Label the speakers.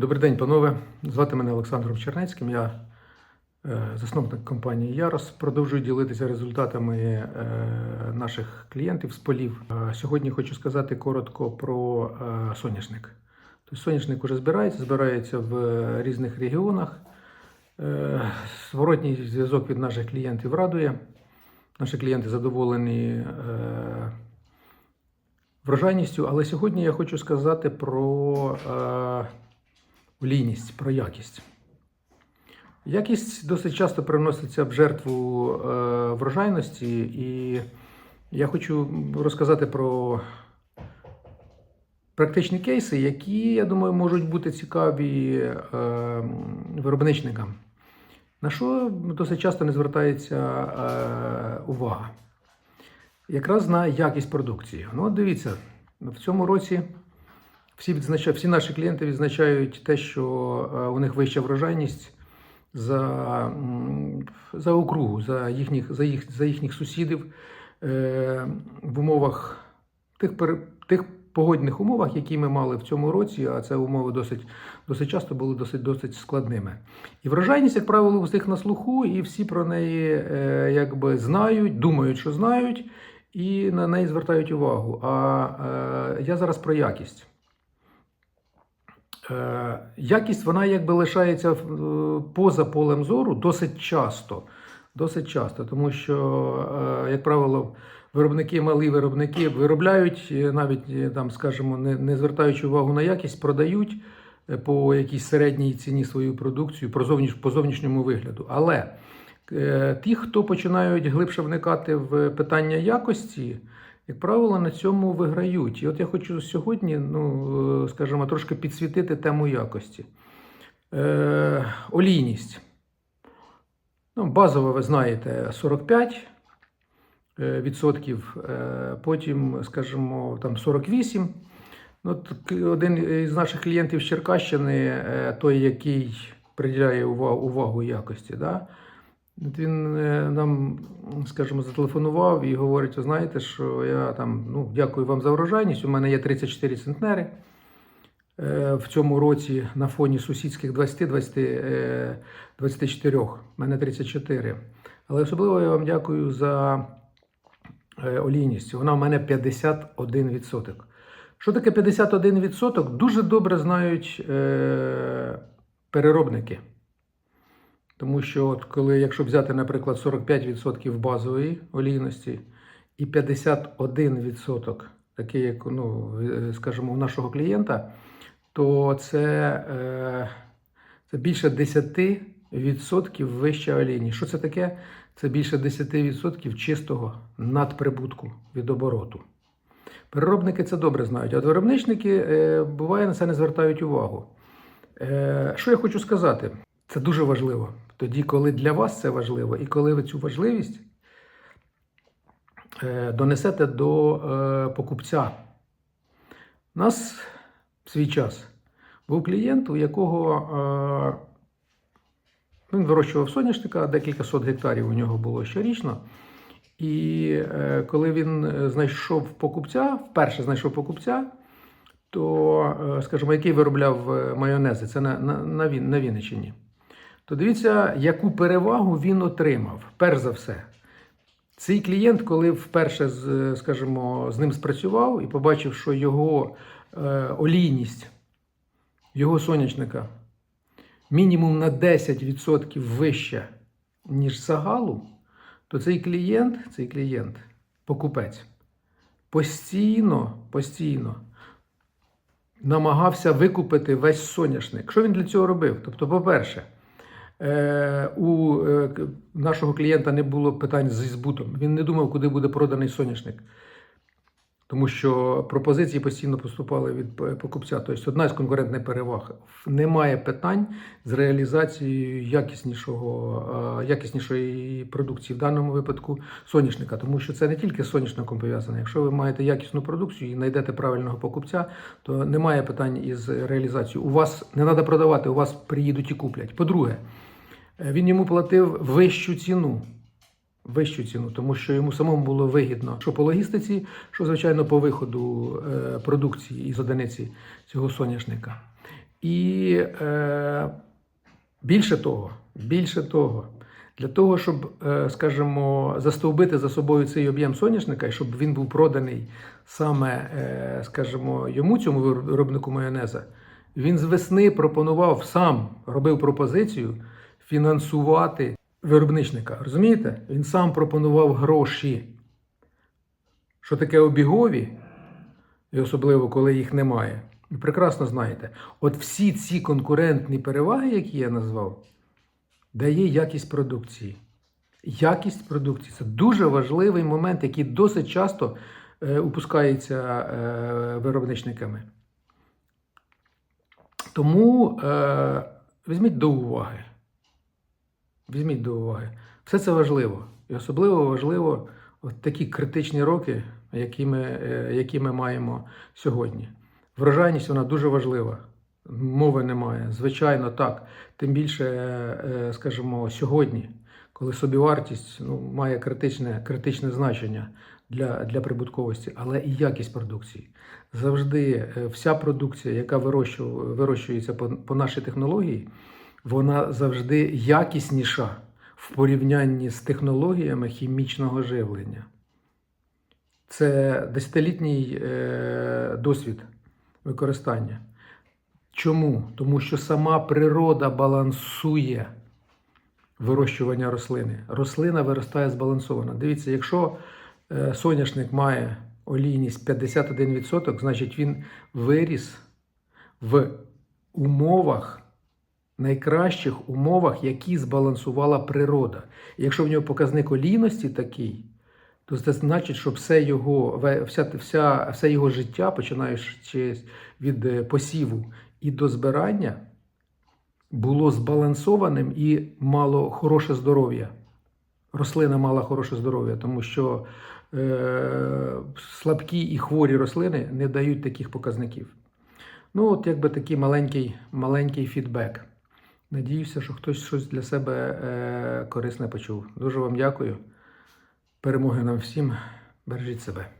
Speaker 1: Добрий день, панове. Звати мене Олександром Чернецьким. Я е, засновник компанії Ярос. Продовжую ділитися результатами е, наших клієнтів з полів. Е, Сьогодні хочу сказати коротко про соняшник. Тобто соняшник уже збирається, збирається в різних регіонах. Зворотній зв'язок від наших клієнтів радує. Наші клієнти задоволені врожайністю, але сьогодні я хочу сказати про олійність, про якість. Якість досить часто приноситься в жертву е, врожайності, і я хочу розказати про практичні кейси, які, я думаю, можуть бути цікаві е, виробничникам. На що досить часто не звертається е, увага? Якраз на якість продукції. Ну, от дивіться, в цьому році всі, відзначають, всі наші клієнти відзначають те, що е, у них вища врожайність за, за округу, за їхніх, за їх, за їхніх сусідів е, в умовах тих, тих погодних умовах, які ми мали в цьому році, а це умови досить, досить часто були досить, досить складними. І врожайність, як правило, всіх на слуху, і всі про неї е, якби знають, думають, що знають, і на неї звертають увагу. А е, я зараз про якість. Е, Якість вона якби лишається е, поза полем зору досить часто. Досить часто, тому що, е, як правило, виробники, малі виробники виробляють, навіть там, скажімо, не, не звертаючи увагу на якість, продають по якійсь середній ціні свою продукцію по, зовніш, по зовнішньому вигляду. Але ті, хто починають глибше вникати в питання якості, як правило, на цьому виграють. І от я хочу сьогодні, ну, е, скажімо, трошки підсвітити тему якості. Е, олійність. Ну, базово, ви знаєте, 45 е, відсотків, е, потім, скажімо, там 48. Ну, от один із наших клієнтів з Черкащини, той, який приділяє увагу, увагу якості, да? От він е, нам, скажімо, зателефонував і говорить: ви знаєте, що я там, ну, дякую вам за врожайність. У мене є 34 центнери е, в цьому році на фоні сусідських 20, 20, е, 24. У мене 34. Але особливо я вам дякую за е, олійність. Вона в мене 51%. Що таке 51%? Дуже добре знають переробники. Тому що, от коли, якщо взяти, наприклад, 45% базової олійності і 51%, такий, як, ну, е, скажімо, у нашого клієнта, то це, е, це більше 10% вища олійність. Що це таке? Це більше 10% чистого надприбутку від обороту. Переробники це добре знають, а виробничники е, буває на це не звертають увагу. Що я хочу сказати? Це дуже важливо. Тоді, коли для вас це важливо, і коли ви цю важливість е, донесете до е, покупця. У нас в свій час був клієнт, у якого е, він вирощував соняшника, декілька сот гектарів у нього було щорічно. І коли він знайшов покупця, вперше знайшов покупця, то, скажімо, який виробляв майонези, це на, на, на, Він- на то дивіться, яку перевагу він отримав. Перш за все, цей клієнт, коли вперше, скажімо, з ним спрацював і побачив, що його е, олійність, його сонячника мінімум на 10% вища, ніж загалу, то цей клієнт, цей клієнт, покупець, постійно, постійно намагався викупити весь соняшник. Що він для цього робив? Тобто, по-перше, у е, нашого клієнта не було питань зі збутом. Він не думав, куди буде проданий соняшник. Тому що пропозиції постійно поступали від е, покупця. Тобто одна з конкурентних переваг. Немає питань з реалізацією якіснішого, е, якіснішої продукції, в даному випадку соняшника. Тому що це не тільки з соняшником пов'язане. Якщо ви маєте якісну продукцію і знайдете правильного покупця, то немає питань із реалізацією. У вас не треба продавати, у вас приїдуть і куплять. По-друге, е, він йому платив вищу ціну вищу ціну, тому що йому самому було вигідно, що по логістиці, що звичайно по виходу е, продукції із одиниці цього соняшника. І е, більше того, більше того, для того, щоб, е, скажімо, застовбити за собою цей об'єм соняшника, і щоб він був проданий саме, е, скажімо, йому, цьому виробнику майонеза, він з весни пропонував сам робив пропозицію фінансувати виробничника. Розумієте? Він сам пропонував гроші. Що таке обігові, і особливо коли їх немає. Ви прекрасно знаєте. От всі ці конкурентні переваги, які я назвав, дає якість продукції. Якість продукції це дуже важливий момент, який досить часто е, упускається е, виробничниками. Тому е, візьміть до уваги. Візьміть до уваги. Все це важливо. І особливо важливо от такі критичні роки, які ми, е, які ми маємо сьогодні. Врожайність вона дуже важлива. Мови немає. Звичайно, так. Тим більше, е, скажімо, сьогодні, коли собівартість ну, має критичне, критичне значення для, для прибутковості, але і якість продукції. Завжди е, вся продукція, яка вирощується по, по нашій технології, вона завжди якісніша в порівнянні з технологіями хімічного живлення. Це десятилітній е, досвід використання. Чому? Тому що сама природа балансує вирощування рослини. Рослина виростає збалансовано. Дивіться, якщо е, соняшник має олійність 51%, значить він виріс в умовах, найкращих умовах, які збалансувала природа. Якщо в нього показник олійності такий, то це значить, що все його, вся, вся, все його життя, починаючи від е, посіву і до збирання, було збалансованим і мало хороше здоров'я. Рослина мала хороше здоров'я, тому що е, слабкі і хворі рослини не дають таких показників. Ну, от якби такий маленький, маленький фідбек. Надіюся, що хтось щось для себе е, корисне почув. Дуже вам дякую. Перемоги нам всім. Бережіть себе.